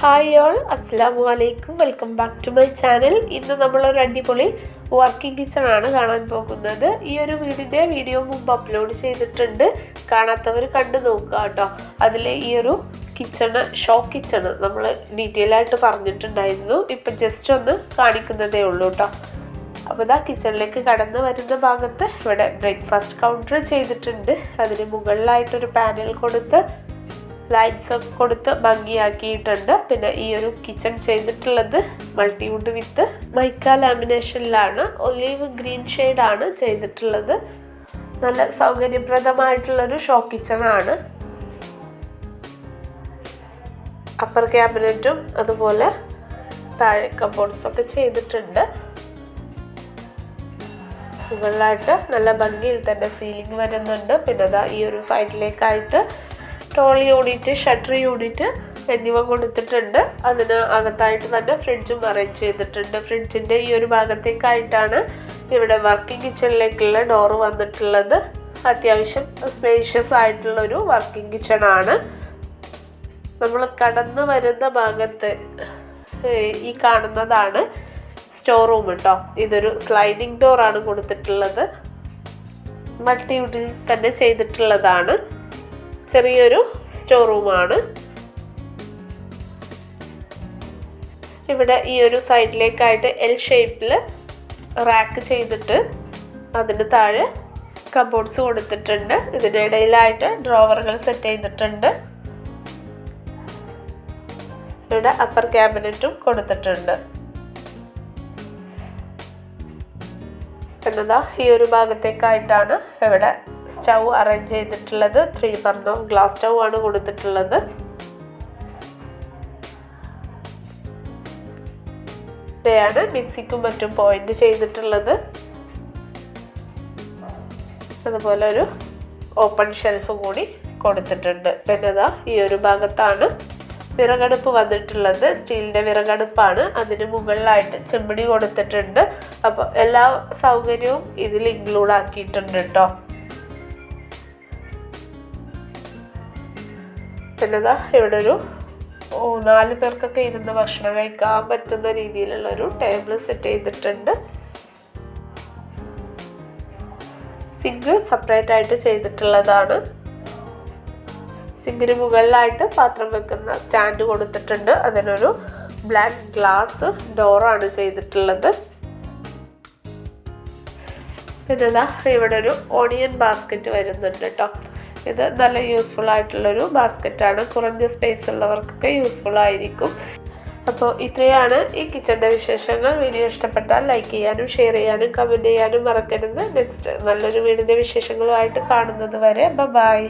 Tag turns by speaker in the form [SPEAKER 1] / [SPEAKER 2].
[SPEAKER 1] Hi all അസ്സാം അലൈക്കും welcome back to my channel ഇന്ന് നമ്മളൊരു അടിപൊളി വർക്കിംഗ് കിച്ചൺ ആണ് കാണാൻ പോകുന്നത്. ഈ ഒരു വീടിന്റെ വീഡിയോ മുമ്പ് അപ്ലോഡ് ചെയ്തിട്ടുണ്ട്. കാണാത്തവർ കണ്ടു നോക്കുക കേട്ടോ. അതിൽ ഈ ഒരു കിച്ചണ് ഷോ കിച്ചണ് നമ്മൾ ഡീറ്റെയിൽ ആയിട്ട് പറഞ്ഞിട്ടുണ്ടായിരുന്നു. ഇപ്പം ജസ്റ്റ് ഒന്ന് കാണിക്കുന്നതേ ഉള്ളൂ കേട്ടോ. അപ്പോൾ ഇതാ കിച്ചണിലേക്ക് കടന്നു വരുന്ന ഭാഗത്ത് ഇവിടെ ബ്രേക്ക്ഫാസ്റ്റ് കൗണ്ടർ ചെയ്തിട്ടുണ്ട്. അതിന് മുകളിലായിട്ടൊരു പാനൽ കൊടുത്ത് ലൈറ്റ്സ് ഒക്കെ കൊടുത്ത് ഭംഗിയാക്കിയിട്ടുണ്ട്. പിന്നെ ഈ ഒരു കിച്ചൺ ചെയ്തിട്ടുള്ളത് മൾട്ടിവുഡ് വിത്ത് മൈക്ക ലാമിനേഷനിലാണ് ഒലീവ് ഗ്രീൻ ഷെയ്ഡാണ് ചെയ്തിട്ടുള്ളത്. നല്ല സൗകര്യപ്രദമായിട്ടുള്ളൊരു ഷോ കിച്ചണാണ് അപ്പർ ക്യാബിനറ്റും അതുപോലെ താഴെ കബോർഡ്സൊക്കെ ചെയ്തിട്ടുണ്ട്. മുകളിലായിട്ട് നല്ല ഭംഗിയിൽ തന്നെ സീലിംഗ് വരുന്നുണ്ട്. പിന്നെ അതാ ഈ ഒരു സൈഡിലേക്കായിട്ട് ടോൾ യൂണിറ്റ് ഷട്ടർ യൂണിറ്റ് എന്നിവ കൊടുത്തിട്ടുണ്ട്. അതിന് അകത്തായിട്ട് തന്നെ ഫ്രിഡ്ജും അറേഞ്ച് ചെയ്തിട്ടുണ്ട്. ഫ്രിഡ്ജിന്റെ ഈ ഒരു ഭാഗത്തേക്കായിട്ടാണ് ഇവിടെ വർക്കിംഗ് കിച്ചണിലേക്കുള്ള ഡോർ വന്നിട്ടുള്ളത്. അത്യാവശ്യം സ്പേഷ്യസ് ആയിട്ടുള്ള ഒരു വർക്കിംഗ് കിച്ചണാണ് നമ്മൾ കടന്നു വരുന്ന ഭാഗത്ത് ഈ കാണുന്നതാണ് സ്റ്റോർ റൂം കേട്ടോ ഇതൊരു സ്ലൈഡിംഗ് ഡോറാണ് കൊടുത്തിട്ടുള്ളത്. മൾട്ടി യൂട്ടിൽ തന്നെ ചെയ്തിട്ടുള്ളതാണ്. ചെറിയൊരു സ്റ്റോർ റൂമാണ് ഇവിടെ ഈ ഒരു സൈഡിലേക്കായിട്ട് എൽ ഷേപ്പിൽ റാക്ക് ചെയ്തിട്ട് അതിന് താഴെ കബോർഡ്സ് കൊടുത്തിട്ടുണ്ട്. ഇതിനിടയിലായിട്ട് ഡ്രോവറുകൾ സെറ്റ് ചെയ്തിട്ടുണ്ട്. ഇവിടെ അപ്പർ ക്യാബിനറ്റും കൊടുത്തിട്ടുണ്ട്. എന്നതാ ഈ ഒരു ഭാഗത്തേക്കായിട്ടാണ് ഇവിടെ സ്റ്റൗ അറേഞ്ച് ചെയ്തിട്ടുള്ളത് ത്രീ ബർണർ ഗ്ലാസ് സ്റ്റൗ ആണ് കൊടുത്തിട്ടുള്ളത്. ഇവിടെയാണ് മിക്സിക്കും മറ്റും പോയിന്റ് ചെയ്തിട്ടുള്ളത്. അതുപോലെ ഒരു ഓപ്പൺ ഷെൽഫ് കൂടി കൊടുത്തിട്ടുണ്ട്. പിന്നെ ഈ ഒരു ഭാഗത്താണ് വിറകടുപ്പ് വന്നിട്ടുള്ളത്. സ്റ്റീലിന്റെ വിറകടുപ്പാണ്. അതിന് മുകളിലായിട്ട് ചെമ്പിടി കൊടുത്തിട്ടുണ്ട്. അപ്പോൾ എല്ലാ സൗകര്യവും ഇതിൽ ഇൻക്ലൂഡ് ആക്കിയിട്ടുണ്ട് കേട്ടോ പിന്നെതാ ഇവിടെ ഒരു നാല് പേർക്കൊക്കെ ഇരുന്ന് ഭക്ഷണം കഴിക്കാൻ പറ്റുന്ന രീതിയിലുള്ള ഒരു ടേബിൾ സെറ്റ് ചെയ്തിട്ടുണ്ട്. സിങ്ക് സെപ്പറേറ്റ് ആയിട്ട് ചെയ്തിട്ടുള്ളതാണ്. സിങ്കിന് മുകളിലായിട്ട് പാത്രം വെക്കുന്ന സ്റ്റാൻഡ് കൊടുത്തിട്ടുണ്ട്. അതിനൊരു ബ്ലാക്ക് ഗ്ലാസ് ഡോറാണ് ചെയ്തിട്ടുള്ളത്. പിന്നെന്താ ഇവിടെ ഒരു ഓണിയൻ ബാസ്ക്കറ്റ് വരുന്നുണ്ട് കേട്ടോ ഇത് നല്ല യൂസ്ഫുൾ ആയിട്ടുള്ളൊരു ബാസ്ക്കറ്റാണ്. കുറഞ്ഞ സ്പേസ് ഉള്ളവർക്കൊക്കെ യൂസ്ഫുൾ ആയിരിക്കും. അപ്പോൾ ഇത്രയാണ് ഈ കിച്ചണിന്റെ വിശേഷങ്ങൾ. വീഡിയോ ഇഷ്ടപ്പെട്ടാൽ ലൈക്ക് ചെയ്യാനും ഷെയർ ചെയ്യാനും കമന്റ് ചെയ്യാനും മറക്കരുത്. നെക്സ്റ്റ് നല്ലൊരു വീടിന്റെ വിശേഷങ്ങളുമായിട്ട് കാണുന്നത് വരെ. ബ ബായ്